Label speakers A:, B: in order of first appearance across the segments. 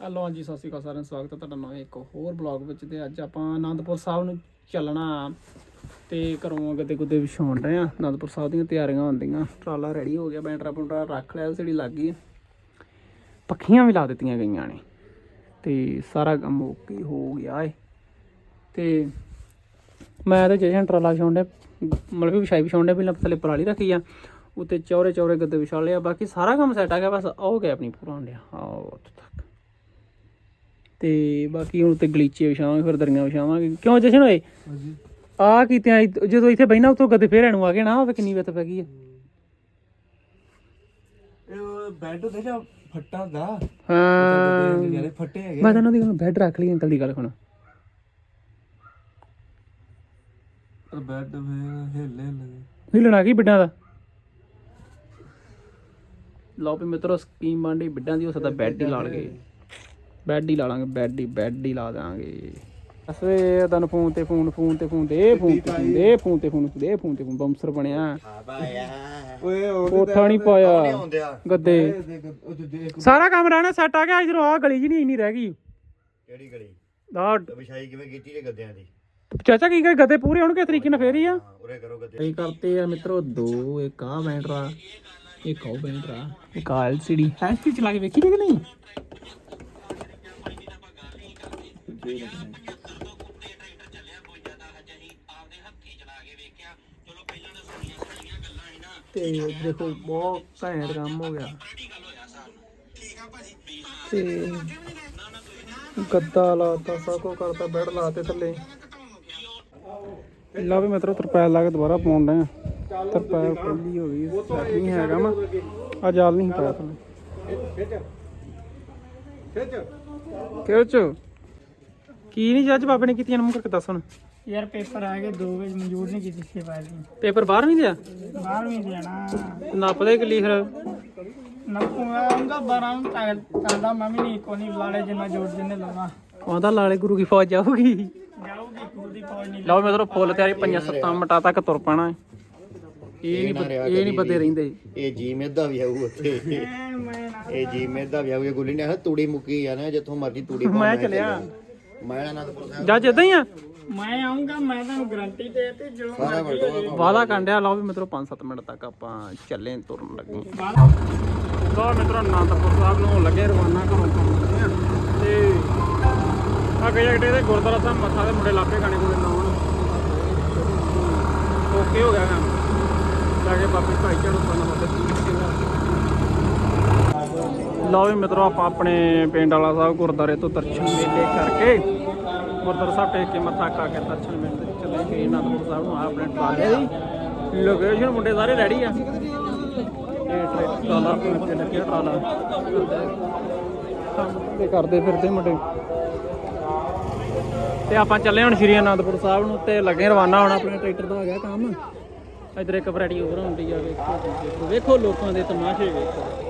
A: Hello ਹਾਂਜੀ, ਸਤਿ ਸ਼੍ਰੀ ਅਕਾਲ ਸਾਰਿਆਂ ਨੂੰ ਸਵਾਗਤ ਹੈ ਤੁਹਾਡਾ ਨਵੇਂ ਇੱਕ ਹੋਰ ਬਲੌਗ ਵਿੱਚ ਤੇ ਅੱਜ ਆਪਾਂ ਆਨੰਦਪੁਰ ਸਾਹਿਬ ਨੂੰ ਚੱਲਣਾ ਤੇ ਘਰੋਂ ਗੱਦੇ ਗੁੱਦੇ ਵਿਛਾਉਣ ਰਹੇ ਆ। ਆਨੰਦਪੁਰ ਸਾਹਿਬ ਦੀਆਂ ਤਿਆਰੀਆਂ ਹੁੰਦੀਆਂ, ਟਰਾਲਾ ਰੈਡੀ ਹੋ ਗਿਆ, ਬੈਂਟਰਾ ਪੁੰਟਰਾ ਰੱਖ ਲਿਆ ਜਿਹੜੀ ਲੱਗ ਗਈ। ਪੱਖੀਆਂ ਵੀ ਲਾ ਦਿੱਤੀਆਂ ਗਈਆਂ ਨੇ ਤੇ ਸਾਰਾ ਕੰਮ ਓਕੇ ਹੋ ਗਿਆ ਏ। ਤੇ ਮੈਂ ਤੇ ਜੇਜਨ ਟਰਾਲਾ ਵਿਛਾਉਣ ਮਤਲਬ ਕਿ ਵਿਛਾਈ ਵਿਛਾਉਂਦੇ ਪਹਿਲਾਂ ਥੱਲੇ ਪਰਾਲੀ ਰੱਖੀ ਆ, ਉੱਤੇ ਚੌਰੇ ਚੌਰੇ ਗੱਦੇ ਵਿਛਾ ਲਿਆ ਬਾਕੀ ਸਾਰਾ ਕੰਮ ਸੈੱਟ ਆ ਗਿਆ, ਬਸ ਉਹ ਗਿਆ ਆਪਣੀ ਪੂਰਾ ਹੁੰਦਿਆ ਆਹ ਤੇ ਬਾਕੀ ਹੁਣ ਤੇ ਗਲੀਚੇ ਵਿਛਾਵਾਂਗੇ ਫਿਰ ਦਰੀਆਂ ਵਿਛਾਵਾਂਗੇ। ਕਿਉਂ ਜਸ਼ਨ ਹੋਏ
B: ਹਾਂਜੀ।
A: ਆ ਕੀਤਿਆਂ ਇ- ਜਦੋਂ ਇੱਥੇ ਬੈਠਣਾ ਉੱਥੋਂ ਗੱਦੇ ਫੇਰ ਇਹਨੂੰ ਆ ਗਏ ਨਾ ਉਹ ਕਿੰਨੀ ਵਿੱਤ ਪੈ ਗਈ ਆ।
B: ਇਹ ਬੈੱਡ ਤੇ ਜਾਂ ਫੱਟਾ ਦਾ
A: ਹਾਂ।
B: ਜਿਹੜੇ ਫੱਟੇ ਹੈਗੇ
A: ਮੈਂ ਤਾਂ ਉਹਨਾਂ ਦੀ ਗੱਲ ਬੈੱਡ ਰੱਖ ਲਈ ਅੰਕਲ ਦੀ ਗੱਲ ਸੁਣ।
B: ਬੈੱਡ ਫੇਰ ਹਿੱਲੇ ਹਿੱਲੇ
A: ਹਿੱਲਣਾ ਕੀ ਬਿੱਡਾਂ ਦਾ? ਲਓ ਵੀ ਮਿੱਤਰੋ ਸਕੀਮ ਬਾਂਡੀ ਬਿੱਡਾਂ ਦੀ ਹੋ ਸਕਦਾ ਬੈੱਡ ਹੀ ਲਾ ਲਗੇ ਬੈੱਡ ਹੀ ਲਾ ਲਾਂਗੇ ਬੈੱਡ ਹੀ ਬੈੱਡ ਹੀ ਲਾ ਦਾਂਗੇ। ਅਸਵੇ ਤੁਹਾਨੂੰ ਫੋਨ ਤੇ ਫੋਨ ਫੋਨ ਤੇ ਫੋਨ ਦੇ ਫੋਨ ਤੇ ਫੋਨ ਦੇ ਫੋਨ ਤੇ ਫੋਨ ਦੇ ਫੋਨ ਤੇ ਫੋਨ ਬੰਸਰ ਬਣਿਆ।
B: ਓਏ ਉਹ
A: ਕੋਠਾ ਨਹੀਂ ਪਾਇਆ। ਗੱਦੇ। ਸਾਰਾ ਕੰਮ ਰਹਿਣਾ ਸੈੱਟ ਆ ਗਿਆ ਇਧਰੋਂ ਆ ਗਲੀ ਜੀ ਨਹੀਂ ਇੰਨੀ ਰਹਿ ਗਈ।
C: ਕਿਹੜੀ ਗਲੀ?
A: ਆ
C: ਵਿਛਾਈ ਕਿਵੇਂ ਕੀਤੀ ਜੇ ਗੱਦਿਆਂ ਦੀ?
A: ਚਾਚਾ ਕੀ ਕਰੇ ਗੱਦੇ ਪੂਰੇ ਹੋਣਗੇ ਤਰੀਕੇ ਨਾਲ ਫੇਰ ਹੀ ਆ।
C: ਹਾਂ, ਉਰੇ ਕਰੋ ਗੱਦੇ।
A: ਇਹ ਕਰਤੇ ਆ ਮਿੱਤਰੋ ਦੋ ਇੱਕ ਆ ਬੈਂਟਰਾ ਇੱਕ ਉਹ ਬੈਂਟਰਾ ਇੱਕ ਆ ਐਲਸੀਡੀ ਐਲਸੀਡੀ ਚਲਾ ਕੇ ਵੇਖੀ ਕਿ ਨਹੀਂ? ਤੇ ਦੇਖੋ ਬਹੁਤ ਘੈਂਟ ਕੰਮ ਹੋ ਗਿਆ। ਤੇ ਗੱਦਾ ਲਾਤਾ, ਸਭ ਕੋ ਕਰਤਾ ਬੈੱਡ ਲਾਤੇ ਥੱਲੇ। ਲਾ ਵੀ ਮਿੱਤਰੋ, ਤਰਪਾਲ ਲਾ ਕੇ ਦੁਬਾਰਾ ਪਾਉਣ ਡਏ ਆ। ਤਰਪਾਲ ਪਹਿਲੀ ਹੋ ਗਈ, ਸੈੱਟ ਨਹੀਂ ਹੈਗਾ ਮੈਂ ਆ ਜਾਲ ਨਹੀਂ ਪਾਇਆ ਥੱਲੇ। ਖਿੱਚ। ਕੀ ਨਹੀਂ ਜੱਜ ਬਾਬੇ ਨੇ ਕੀਤੀਆਂ ਨੂੰ ਕਰਕੇ ਦੱਸ ਹੁਣ।
D: ਯਾਰ ਪੇਪਰ ਆ ਗਏ 2 ਵਜੇ ਮਨਜ਼ੂਰ ਨਹੀਂ ਕੀਤੀ ਸੀ ਬਾਅਦ
A: ਪੇਪਰ ਬਾਹਰ ਨਹੀਂ ਦਿਆ
D: ਬਾਹਰ ਵੀ ਦੇਣਾ
A: ਨੱਪਦੇ ਕਿੱਲੀ ਫਿਰ
D: ਨੱਪੂਗਾ ਉਹਦਾ 12 ਨੂੰ ਤਾਂ ਤਾਂਦਾ ਮੈਂ ਵੀ ਨਹੀਂ ਕੋਈ ਨਹੀਂ ਲਾੜੇ ਜਿੰਨਾ ਜੋੜ ਜਿੰਨੇ ਲਾਉਣਾ।
A: ਆਉਂਦਾ ਲਾਲੇ ਗੁਰੂ ਕੀ ਫੌਜ ਜਾਊਗੀ।
D: ਜਾਊਗੀ ਗੁਰੂ ਦੀ ਫੌਜ ਨਹੀਂ
A: ਲਓ ਮਿੱਤਰੋ ਫੁੱਲ ਤਿਆਰੀ ਪੰਜਾਂ ਸੱਤਾਂ ਮਿੰਟਾਂ ਤੱਕ ਤੁਰ ਪੈਣਾ ਹੈ। ਇਹ ਨਹੀਂ ਇਹ ਨਹੀਂ ਬੱਦੇ ਰਹਿੰਦੇ।
C: ਇਹ ਜੀਮੇਦ ਦਾ ਵੀ ਆਊ ਉੱਥੇ।
D: ਮੈਂ ਮੈਂ
C: ਇਹ ਜੀਮੇਦ ਦਾ ਵੀ ਆਊ ਇਹ ਗੁੱਲੀ ਨੇ ਤੂੜੀ ਮੁੱਕੀ ਆ ਨਾ ਜਿੱਥੋਂ ਮਰਜ਼ੀ ਤੂੜੀ
A: ਮੈਂ ਚੱਲਿਆ।
C: ਮੈਂ ਅਨੰਦਪੁਰ ਸਾਹਿਬ।
A: ਜੱਜ ਇਦਾਂ ਹੀ ਆ?
D: ਮੈਂ ਆਉਂਗਾ ਮੈਂ ਤੁਹਾਨੂੰ ਗਾਰੰਟੀ ਦੇ ਤੇ ਜੋ
C: ਸਾਰਾ
A: ਵਾਦਾ ਕੰਡਿਆ ਲਓ ਵੀ ਮਿੱਤਰੋ 5-7 ਮਿੰਟ ਤੱਕ ਆਪਾਂ ਚੱਲੇ ਤੁਰਨ ਲੱਗੇ। ਲਓ ਮਿੱਤਰੋ ਅਨੰਦਪੁਰ ਸਾਹਿਬ ਨੂੰ ਲੱਗੇ ਰਵਾਨਾ ਘਰੋਂ ਪਹੁੰਚਦੇ ਆ ਤੇ ਆ ਗਏ ਜਿਹੜੇ ਦੇ ਗੁਰਦੁਆਰਾ ਸਾਹਿਬ ਮੱਥਾ ਦੇ ਮੁੰਡੇ ਲਾਪੇ ਗਾਣੇ ਕੋਲੇ ਲਾਉਣ। ਓਕੇ ਹੋ ਗਿਆ ਕੰਮ। ਜਾ ਕੇ ਬਾਪੀ ਭਾਈ ਚੜੋ ਤੋਂ ਮੱਥੇ ਲਓ ਵੀ ਮਿੱਤਰੋ, ਆਪਾਂ ਆਪਣੇ ਪਿੰਡ ਵਾਲਾ ਸਾਹਿਬ ਗੁਰਦੁਆਰੇ ਤੋਂ ਦਰਸ਼ਨ ਮੇਲੇ ਕਰਕੇ ਗੁਰਦੁਆਰਾ ਸਾਹਿਬ ਟੇਕ ਕੇ ਮੱਥਾ ਕਾ ਕੇ ਦਰਸ਼ਨ ਮੇਲੇ ਤੇ ਚਲੇ ਗਏ ਅਨੰਦਪੁਰ ਸਾਹਿਬ ਨੂੰ, ਆਪਣੇ ਟਰਾਲੇ ਦੀ ਲੋਕੇਸ਼ਨ ਮੁੰਡੇ ਸਾਰੇ ਰੈਡੀ ਆ। ਇਹ ਟਰਾਲਾ ਅੱਗੇ ਲੱਗਿਆ ਟਰਾਲਾ। ਤੇ ਕਰਦੇ ਫਿਰਦੇ ਮੁੰਡੇ। ਤੇ ਆਪਾਂ ਚੱਲੇ ਹੁਣ ਸ਼੍ਰੀ ਅਨੰਦਪੁਰ ਸਾਹਿਬ ਨੂੰ ਤੇ ਲੱਗੇ ਰਵਾਨਾ ਹੋਣਾ ਆਪਣੇ ਟਰੈਕਟਰ ਦਾ ਆ ਗਿਆ ਕੰਮ। ਇਧਰ ਇੱਕ ਵੈਰਾਈਟੀ ਹੋਰ ਹੁੰਦੀ ਆ ਵੇਖੋ ਵੇਖੋ ਲੋਕਾਂ ਦੇ ਤਮਾਸ਼ੇ, ਵੇਖੋ।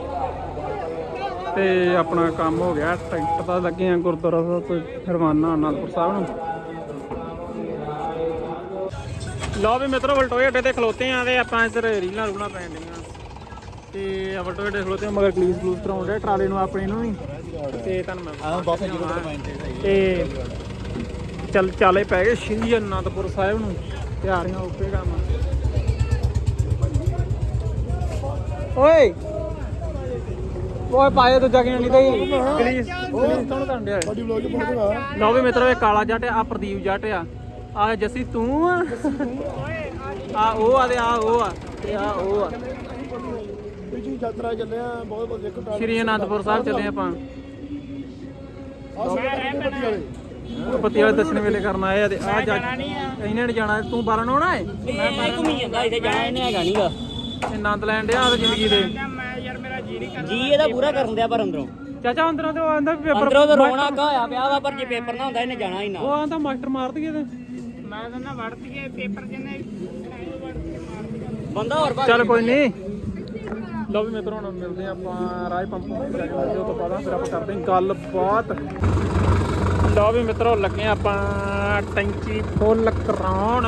A: ਤੇ ਆਪਣਾ ਕੰਮ ਹੋ ਗਿਆ ਟਰੈਕਟਰ ਦਾ ਲੱਗੇ ਆ ਗੁਰਦੁਆਰਾ ਸਾਹਿਬ ਤੋਂ ਰਵਾਨਾ ਅਨੰਦਪੁਰ ਸਾਹਿਬ ਨੂੰ। ਲਓ ਵੀ ਮਿੱਤਰੋ ਵਲਟੋਏ ਅੱਡੇ ਤੇ ਖਲੋਤੇ ਆ ਤੇ ਆਪਾਂ ਇੱਧਰ ਰੀਲਾਂ ਰੂਲਾਂ ਪੈਣ ਡੀਆਂ ਤੇ ਵਲਟੋਏ ਅੱਡੇ ਖਲੋਤੇ ਮਗਰ ਗਲੀਸ ਗਲੂਸ ਕਰਾਉਣ ਦੇ ਟਰਾਲੇ ਨੂੰ ਆਪਣੇ ਨੂੰ ਵੀ। ਤੇ ਤੁਹਾਨੂੰ ਮੈਂ ਤੇ ਚੱਲ ਚਾਲੇ ਪੈ ਗਏ ਸ਼੍ਰੀ ਅਨੰਦਪੁਰ ਸਾਹਿਬ ਨੂੰ। ਤਿਆਰੀਆਂ ਓਕੇ ਕੰਮ ਓਏ! ਓਏ ਪਾਏ ਦੂਜਾ ਕਿਉਂ ਨਹੀਂ ਤੇ ਗਲੀਸ ਗਲੀਸ ਕੌਣ ਕਰਨ ਡਿਆ। ਬੜੀ ਵਲੌਗ ਬਣਾਉਂਦਾ ਲਓ ਵੀ ਮਿੱਤਰੋ ਇਹ ਕਾਲਾ ਜੱਟ ਆ ਪ੍ਰਦੀਪ ਜੱਟ ਆ। ਆ ਜੱਸੀ ਤੂੰ ਆ? ਆ ਉਹ ਆ ਤੇ ਆ ਉਹ ਆ। ਤੇ ਆ ਉਹ ਆ।
B: ਜੀ ਯਾਤਰਾ ਚੱਲੇ ਆ ਬਹੁਤ ਬਹੁਤ ਦੇਖੋ
A: ਸ਼੍ਰੀ ਅਨੰਦਪੁਰ ਸਾਹਿਬ ਚੱਲੇ ਆਪਾਂ। ਪਤੀ ਵਾਲੇ। ਦਰਸ਼ਨ ਵੇਲੇ ਕਰਨ ਆਏ ਆ ਤੇ ਆ ਜਾ ਇਹਨਾਂ ਨੇ ਜਾਣਾ ਤੂੰ 12 ਨੂੰ ਆਉਣਾ ਏ?
E: ਮੈਂ ਘੁੰਮੀ ਜਾਂਦਾ ਇੱਥੇ ਜਾਣਾ ਇਹਨੇ ਹੈਗਾ ਨਹੀਂਗਾ
A: ਇਹ ਆਨੰਦ ਲੈਣ ਡਿਆ ਆ ਜ਼ਿੰਦਗੀ ਦੇ।
D: ਜੀ
E: ਇਹਦਾ ਪੂਰਾ ਕਰਨ ਦਿਆ ਪਰ ਅੰਦਰੋਂ।
A: ਚਾਚਾ ਅੰਦਰੋਂ ਤੇ ਉਹ ਆਂਦਾ ਵੀ ਪੇਪਰ
E: ਅੰਦਰੋਂ ਤਾਂ ਰੋਣਾ ਕਾ ਹੋਇਆ ਪਿਆ ਵਾ ਪਰ ਜੇ ਪੇਪਰ ਨਾ ਹੁੰਦਾ ਇਹਨੇ ਜਾਣਾ ਹੀ ਨਾ।
A: ਉਹ ਆਂਦਾ ਮਾਸਟਰ ਮਾਰ ਦਈਏ ਤੇ।
D: ਮੈਂ ਤਾਂ ਨਾ ਵੜਤੀ ਗਏ ਪੇਪਰ ਜਿੰਨੇ
E: ਬੰਦਾ ਹੋਰ
A: ਚੱਲ ਕੋਈ ਨਹੀਂ। ਲਓ ਵੀ ਮਿੱਤਰੋ ਹੁਣ ਮਿਲਦੇ ਆਪਾਂ ਰਾਜ ਪੰਪ ਤੋਂ। ਜਾ ਕੇ ਮਿਲਦੇ ਉਹ ਤੋਂ ਬਾਅਦ ਫਿਰ ਆਪਾਂ ਕਰਦੇ ਹਾਂ ਗੱਲਬਾਤ। ਲਓ ਵੀ ਮਿੱਤਰੋ ਲੱਗੇ ਆਪਾਂ ਟੈਂਕੀ ਫੁੱਲ ਕਰਾਉਣ।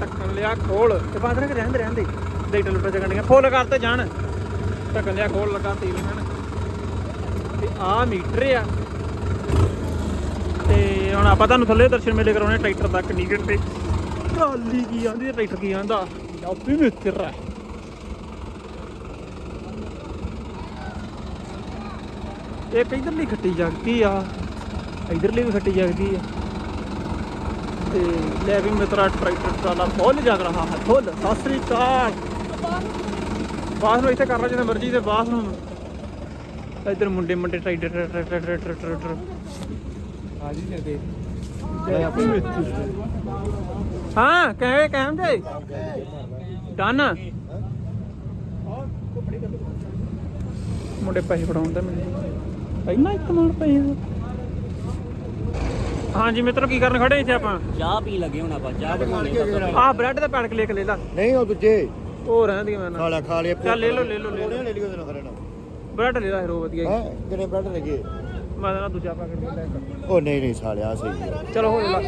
A: ਟੱਕਣ ਲਿਆ ਖੋਲ। ਤੇ ਬਾਅਦ ਰਹਿੰਦੇ ਰਹਿੰਦੇ। ਰਹਿੰਦੇ ਡੇਟਾ ਲੁੱਟਾ ਜਗਣੀਆਂ ਫੁੱਲ ਕਰਤੇ ਜਾਣ। ਢੱਕਣ ਲਿਆ ਖੋਲ ਲਗਾ ਤੇਲ ਇਹਨਾਂ ਤੇ ਆ ਮੀਟਰ ਆ। ਹੁਣ ਆਪਾਂ ਤੁਹਾਨੂੰ ਥੱਲੇ ਦਰਸ਼ਨ ਮੇਲੇ ਕਰਾਉਣੇ ਟਰੈਕਟਰ ਤੱਕ ਨੀਗੜ ਤੇ। ਟਰਾਲੀ ਕੀ ਆਂਦੀ ਤੇ ਟਰੈਕਟਰ ਕੀ ਆਂਦਾ? ਆਪੀ ਮਿੱਤਰ ਇੱਕ ਇਧਰਲੀ ਖੱਟੀ ਜਗਦੀ ਆ, ਇਧਰਲੀ ਵੀ ਖੱਟੀ ਜਗਦੀ ਆ। ਤੇ ਲੈ ਵੀ ਮਿੱਤਰਾ, ਟਰੈਕਟਰ ਟਰਾਲਾ ਫੁੱਲ ਜਗ ਰਹਾ ਹੈ ਫੁੱਲ ਸਤਿ ਸ੍ਰੀ ਨੂੰ ਇੱਥੇ ਕਰ ਲਾ ਜਿੰਨਾ ਮਰਜ਼ੀ ਤੇ ਬਾਸ ਨੂੰ ਇਧਰ ਮੁੰਡੇ ਮੁੰਡੇ ਟਰੈਕਟਰ ਟਰੈਕਟਰ ਟਰੈਕਟਰ ਟਰੈਕਟਰ ਆ ਜੀ ਨੇ ਦੇ ਹਾਂ ਕਹੇ ਕਹਿਮ ਜੇ? ਡਨ। ਮੁੰਡੇ ਪੈਸੇ ਫੜਾਉਣ ਦਾ ਮੈਨੂੰ। ਇੰਨਾ ਇੱਕ ਮਾਰ ਪਏ ਆ। ਹਾਂਜੀ ਮਿੱਤਰੋ ਕੀ ਕਰਨ ਖੜੇ ਇੱਥੇ ਆਪਾਂ?
E: ਚਾਹ ਪੀ ਲੱਗੇ ਹੁਣ ਆਪਾਂ ਚਾਹ ਬਣਾਉਣੀ
A: ਆਹ ਬ੍ਰੈਡ ਦਾ ਪੈਣਕ ਲਿਖ ਲੈ ਲਾ।
C: ਨਹੀਂ ਉਹ ਦੂਜੇ।
A: ਉਹ ਰਹਿੰਦੀ ਮੈਂ ਨਾ
C: ਖਾ ਲਿਆ ਖਾ ਲਿਆ
A: ਚੱਲ ਲੈ ਲਓ, ਲੈ ਲਓ, ਲੈ ਲਓ।
C: ਲੈ ਲਿਓ ਤੈਨੂੰ ਖਰੇਣਾ
A: ਬ੍ਰੈਡ ਲੈ ਲਾ ਹੀਰੋ ਵਧੀਆ
C: ਹੈ। ਕਿੰਨੇ ਬ੍ਰੈਡ ਲੱਗੇ
A: ਮੈਂ ਤਾਂ ਨਾ ਦੂਜਾ ਪੈਕਟ ਲੈ ਲੈ
C: ਉਹ ਨਹੀਂ ਨਹੀਂ ਸਾਲਿਆ ਸਹੀ ਹੈ।
A: ਚਲੋ ਹੋ ਜਾ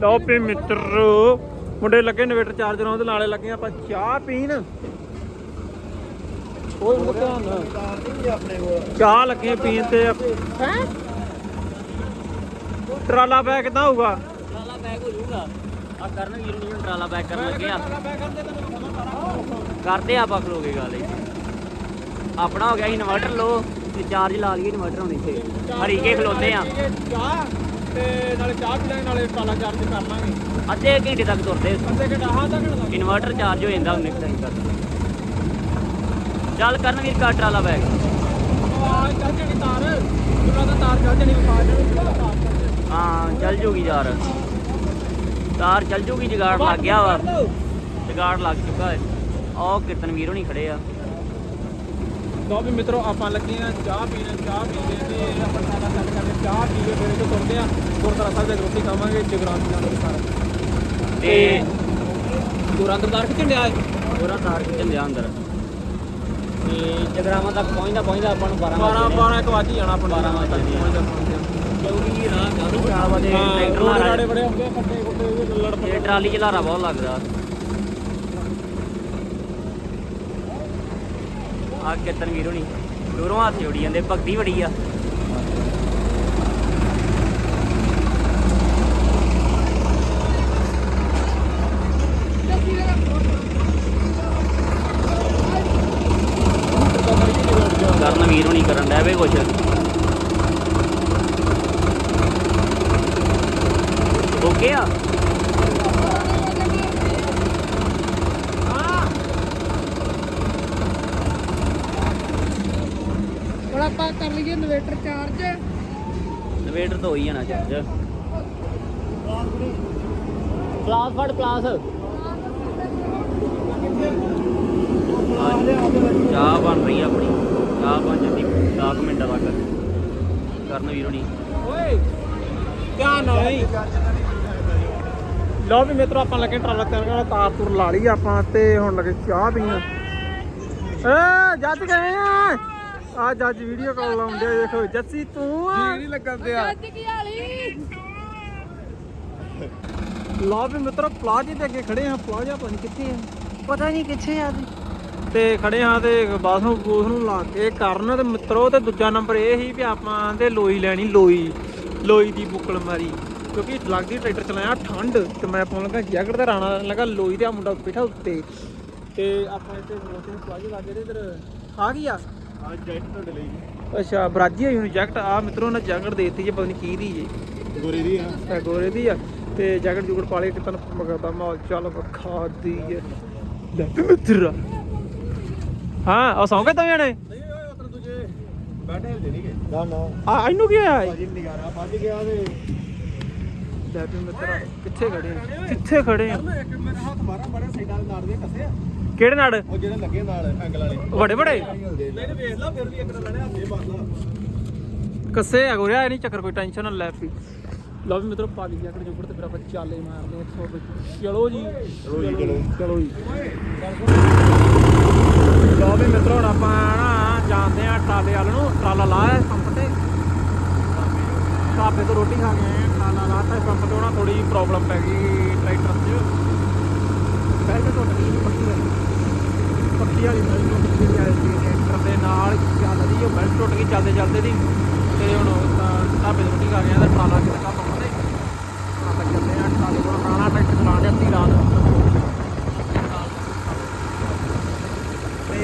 A: ਲਓ ਪੀ ਮਿੱਤਰੋ ਮੁੰਡੇ ਲੱਗੇ ਇਨਵੇਟਰ ਚਾਰਜਰ ਉਹਦੇ ਨਾਲੇ ਲੱਗੇ ਆਪਾਂ ਚਾਹ ਪੀਣ। ਓਏ
C: ਕੋਲ
A: ਚਾਹ ਲੱਗੇ ਪੀਣ ਤੇ ਹੈ? ਟਰਾਲਾ ਬੈ ਕਿਦਾਂ ਹੋਊਗਾ।
E: ਟਰਾਲਾ ਬੈਗ ਹੋ ਜਾਊਗਾ। ਆ ਕਰਨ ਵੀਰ ਨੂੰ ਟਰਾਲਾ ਬੈਗ ਕਰਨ ਲੱਗੇ ਆ। ਕਰਦੇ ਆਪਾਂ ਖਲੋਗੇ ਗੱਲ ਇੱਥੇ। ਆਪਣਾ ਹੋ ਗਿਆ ਇਨਵਰਟਰ ਲੋ ਤੇ ਚਾਰਜ ਲਾ ਲਈਏ ਇਨਵਰਟਰ ਹੁਣ ਇੱਥੇ। ਹਰੀਕੇ ਖਲੋਤੇ ਆ।
A: ਚਾਹ ਤੇ ਨਾਲੇ ਚਾਹ ਪੀ ਲਾਂਗੇ ਨਾਲੇ ਟਰਾਲਾ ਚਾਰਜ ਕਰ ਲਾਂਗੇ।
E: ਅੱਧੇ ਘੰਟੇ ਤੱਕ ਤੁਰਦੇ
A: ਅੱਧੇ ਘੰਟਾ ਹਾਂ ਲੱਗ
E: ਇਨਵਰਟਰ ਚਾਰਜ ਹੋ ਜਾਂਦਾ ਉਹਨੇ ਟਾਈਮ ਤੱਕ। ਚੱਲ ਕਰਨ ਵੀਰ ਕਾ ਟਰਾਲਾ ਬੈਗ
A: ਆ ਚੱਲ ਜਣੀ ਤਾਰ। ਜਿਹੜਾ ਦਾ ਤਾਰ ਚੱਲ ਜਣੀ ਵਿਖਾ ਜਣੀ। ਤਾਰ ਚੱਲ ਜਾਣੀ।
E: ਹਾਂ ਚੱਲ ਜੂਗੀ ਯਾਰ ਤਾਰ ਚੱਲ ਜੂਗੀ ਜਗਾੜ ਲੱਗ ਗਿਆ ਵਾ। ਜਗਾੜ ਲੱਗ ਚੁੱਕਾ ਹੈ। ਉਹ ਕੀਰਤਨ ਵੀਰ ਹੋਣੀ ਖੜੇ ਆ।
A: ਲਓ ਵੀ ਮਿੱਤਰੋ ਆਪਾਂ ਲੱਗੇ ਆ ਚਾਹ ਪੀਣ। ਚਾਹ ਪੀਂਦੇ ਤੇ ਆਪਾਂ ਸਾਰਾ ਚੱਲ ਕਰਦੇ ਚਾਹ ਪੀ ਕੇ ਫਿਰ ਇੱਥੇ ਤੁਰਦੇ ਆ ਗੁਰਦੁਆਰਾ ਸਾਹਿਬ ਦੇ ਰੋਟੀ ਖਾਵਾਂਗੇ ਜਗਰਾਮ ਨਾਲ ਸਾਰਾ
E: ਤੇ
A: ਗੁਰੰਦਰਦਾਰ ਕਿੱਥੇ ਡਿਆ ਹੈ
E: ਪੂਰਾ ਤਾਰ ਖਿੱਚਣ ਦਿਆ ਅੰਦਰ। ਤੇ ਜਗਰਾਮਾ ਤੱਕ ਪਹੁੰਚਦਾ ਪਹੁੰਚਦਾ ਆਪਾਂ ਨੂੰ 12
A: 12
E: ਵਜੇ।
A: 12 ਇੱਕ ਵੱਜ ਹੀ ਜਾਣਾ ਆਪਾਂ ਨੂੰ।
E: 12 ਵਜੇ। ਦੀ।
A: ਪਹੁੰਚਦਾ ਪਹੁੰਚਦਾ
E: ਕਿਉਂਕਿ ਰਾਹ ਕਾਹਨੂੰ ਚਾਰ ਵਜੇ ਟਰੈਕਟਰ
A: ਰਾੜੇ ਬੜੇ ਹੁੰਦੇ ਆ, ਖੱਡੇ ਖੁੱਡੇ ਲੜ
E: ਟਰਾਲੀ ਚ ਲਾਰਾ ਬਹੁਤ ਲੱਗਦਾ। ਆ ਕੀਰਤਨ ਵੀਰ ਹੋਣੀ ਦੂਰੋਂ ਹੱਥ ਜੋੜੀ ਜਾਂਦੇ ਭਗਤੀ ਬੜੀ ਆ ਕਰਨ ਵੀਰ ਹੋਣੀ ਕਰਨ ਡਿਆ ਵੇ ਕੁਛ ਓਕੇ ਆ
D: ਹੁਣ ਆਪਾਂ ਕਰ ਲਈਏ ਇਨਵੇਟਰ ਚਾਰਜ
E: ਇਨਵੇਟਰ ਤੋਂ ਹੋਈ ਜਾਣਾ ਚਾਰਜ ਪਲਾਸ ਫੜ ਪਲਾਸ ਚਾਹ ਬਣ ਰਹੀ ਆ ਆਪਣੀ। ਚਾਹ ਬਣ ਜਾਂਦੀ 10 ਮਿੰਟਾਂ ਤੱਕ। ਕਰਨ ਵੀਰ ਹੋਣੀ
A: ਓਏ ਧਿਆਨ ਨਾਲ ਨਹੀਂ ਲਓ ਵੀ ਮਿੱਤਰੋ ਆਪਾਂ ਲੱਗੇ ਟਰਾਲਾ ਤਿਆਰ ਕਰਨ। ਤਾਰ ਤੁਰ ਲਾ ਲਈ ਆਪਾਂ ਤੇ ਹੁਣ ਲੱਗੇ ਚਾਹ ਪੀਣ। ਏ ਜੱਜ ਕਿਵੇਂ ਆ। ਆ ਜੱਜ ਵੀਡੀਓ ਕਾਲ ਲਾਉਂਦੇ ਆ ਦੇਖੋ ਜੱਸੀ ਤੂੰ ਆ। ਨਹੀਂ ਲੱਗਦੇ ਆ ਲਓ ਵੀ ਮਿੱਤਰੋ ਪਲਾਜ਼ੇ ਦੇ ਅੱਗੇ ਖੜੇ ਆ ਪਲਾਜ਼ਾ ਪਤਾ ਨਹੀਂ ਕਿੱਥੇ ਆ। ਪਤਾ ਨਹੀਂ ਕਿੱਥੇ ਆ ਤੇ ਖੜੇ ਹਾਂ ਤੇ ਬਾਸ ਨੂੰ ਬੂਸ ਨੂੰ ਲਾ ਕੇ ਕਰਨ ਤੇ ਮਿੱਤਰੋ ਤੇ ਦੂਜਾ ਨੰਬਰ ਇਹ ਸੀ ਵੀ ਆਪਾਂ ਤੇ ਲੋਈ ਲੈਣੀ ਲੋਈ। ਲੋਈ ਦੀ ਬੁੱਕਲ ਮਾਰੀ। ਕਿਉਂਕਿ ਲੱਗਦੀ ਟਰੈਕਟਰ ਚਲਾਇਆ ਠੰਡ। ਤੇ ਮੈਂ ਪਾਉਣ ਲੱਗਾ ਜੈਕਟ ਤੇ ਰਾਣਾ ਲੱਗਾ ਲੋਈ ਤੇ ਆ ਮੁੰਡਾ ਬੈਠਾ ਉੱਤੇ। ਤੇ ਆਪਾਂ ਇੱਥੇ ਮੋਟੇ ਪਲਾਜੇ ਲੱਗੇ ਤੇ ਇਧਰ ਆ ਗਈ
B: ਤੁਹਾਡੇ ਲਈ
A: ਅੱਛਾ ਬਰਾਜੀ ਹੋਈ ਹੁਣ ਜੈਕਟ ਆ ਮਿੱਤਰੋ ਨੇ ਜੈਕਟ ਦੇ ਦਿੱਤੀ ਜੇ ਪਤਾ ਨਹੀਂ ਕੀ ਦੀ ਜੇ।
B: ਗੋਰੇ ਦੀ ਆ।
A: ਇਹ ਗੋਰੇ ਦੀ ਆ। ਤੇ ਜੈਕਟ ਜੁਗੜ ਪਾ ਲਈ ਕਿ ਤਨ ਮਗਰਦਾ ਮਾਲ ਚੱਲ ਵਖਾ ਦੀ ਹੈ ਲੈ ਵੀ ਮਿੱਤਰਾ। ਹਾਂ ਉਹ ਸੌਂ ਗਏ ਤਵੇਂ ਨੇ
B: ਨਹੀਂ ਓਏ ਉਤਰ ਦੂਜੇ ਬੈਠੇ ਹਿਲਦੇ ਨਹੀਂਗੇ ਨਾ ਨਾ।
A: ਆ ਇਹਨੂੰ ਕੀ ਹੋਇਆ? ਏ?
B: ਭਾਜੀ ਨਿਗਾਰਾ ਵੱਜ ਗਿਆ ਤੇ
A: ਲੈ ਵੀ ਮਿੱਤਰਾ ਕਿੱਥੇ ਖੜੇ? ਆ? ਕਿੱਥੇ ਖੜੇ ਆ?
B: ਇੱਕ ਮੇਰਾ ਹੱਥ ਮਾਰਾ ਬੜੇ ਸਾਈਡਾਂ ਦੇ ਨਾੜ ਦੇ ਕੱਸੇ ਆ।
A: ਕਿਹੜੇ ਨਾੜ
B: ਉਹ ਜਿਹੜੇ ਲੱਗੇ ਨਾਲ ਐਂਗਲ ਵਾਲੇ।
A: ਵੱਡੇ ਵੱਡੇ?
B: ਨਹੀਂ ਵੇਖ ਲਾ ਫਿਰ ਵੀ ਇੱਕ ਨਾਲ ਹੱਥੇ ਮਾਰ ਲਾ।
A: ਕੱਸੇ ਆ ਗੋਰਿਆ ਨਹੀਂ ਚੱਕਰ ਕੋਈ ਟੈਨਸ਼ਨ ਨਾ ਲੈ ਪੀ ਲਓ ਵੀ ਮਿੱਤਰੋ ਪਾ ਲਈ ਜੈਕਟ ਜੁਗੜ ਤੇ ਫਿਰ ਆਪਾਂ ਚਾਲੇ ਮਾਰਦੇ ਆ ਇੱਥੋਂ ਫਿਰ। ਚਲੋ ਜੀ।
B: ਚਲੋ ਜੀ, ਚਲੋ।
A: ਚਲੋ ਜੀ। ਲਓ ਵੀ ਮਿੱਤਰੋ ਹੁਣ ਆਪਾਂ ਨਾ ਜਾਂਦੇ ਆ ਟਰਾਲੇ ਵਾਲ ਨੂੰ। ਟਰਾਲਾ ਲਾਇਆ ਪੰਪ ਤੇ। ਢਾਬੇ ਤੋਂ ਰੋਟੀ ਖਾ ਕੇ ਟਰਾਲਾ ਲਾਤਾ ਪੰਪ ਤੇ ਉਹਨਾਂ ਥੋੜੀ ਪ੍ਰੋਬਲਮ ਪੈ ਗਈ ਟਰੈਕਟਰ 'ਚ। ਬੈਲਟ ਟੁੱਟ ਗਈ ਪੱਕੀ ਵਾਲੀ ਪੱਕੀ ਵਾਲੀ ਬੈਲਟ ਟੁੱਟ ਗਈ ਆ ਟਰੈਕਟਰ ਦੇ ਨਾਲ ਚੱਲਦੀ ਉਹ ਬੈਲਟ ਟੁੱਟ ਗਈ ਚੱਲਦੇ ਚੱਲਦੇ ਦੀ। ਤੇ ਹੁਣ ਢਾਬੇ ਰੋਟੀ ਖਾ ਕੇ ਆਏ ਤਾਂ ਟਰਾਲਾ ਕਿਤੇ ਕੰਮ ਆਉਂਦਾ ਪੁਰਾਣਾ ਟਰੈਕਟਰ ਚਲਾ ਦੇ ਅੱਧੀ ਰਾਤ। ਤੇ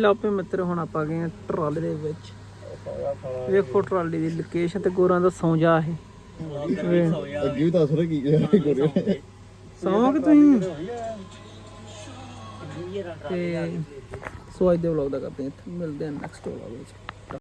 A: ਲਾਪੇ ਮਿੱਤਰ, ਹੁਣ ਆਪਾਂ ਗਏ ਟਰਾਲੇ ਦੇ ਵਿੱਚ। ਵੇਖੋ ਟਰਾਲੀ ਦੀ ਲੋਕੇਸ਼ਨ ਤੇ ਗੋਰਾਂ ਦਾ ਸੌਂ ਜਾ ਇਹ।
C: ਅੱਗੇ ਵੀ ਦੱਸ ਰਿਹਾ ਕੀ ਕਰਿਆ
A: ਸੌਂ ਕਿ ਤੁਸੀਂ? ਤੇ ਸੋ ਅੱਜ ਦੇ ਵਲੌਗ ਦਾ ਕਰਦੇ ਹਾਂ ਮਿਲਦੇ ਹਾਂ ਨੈਕਸਟ ਵਲੌਗ ਵਿੱਚ।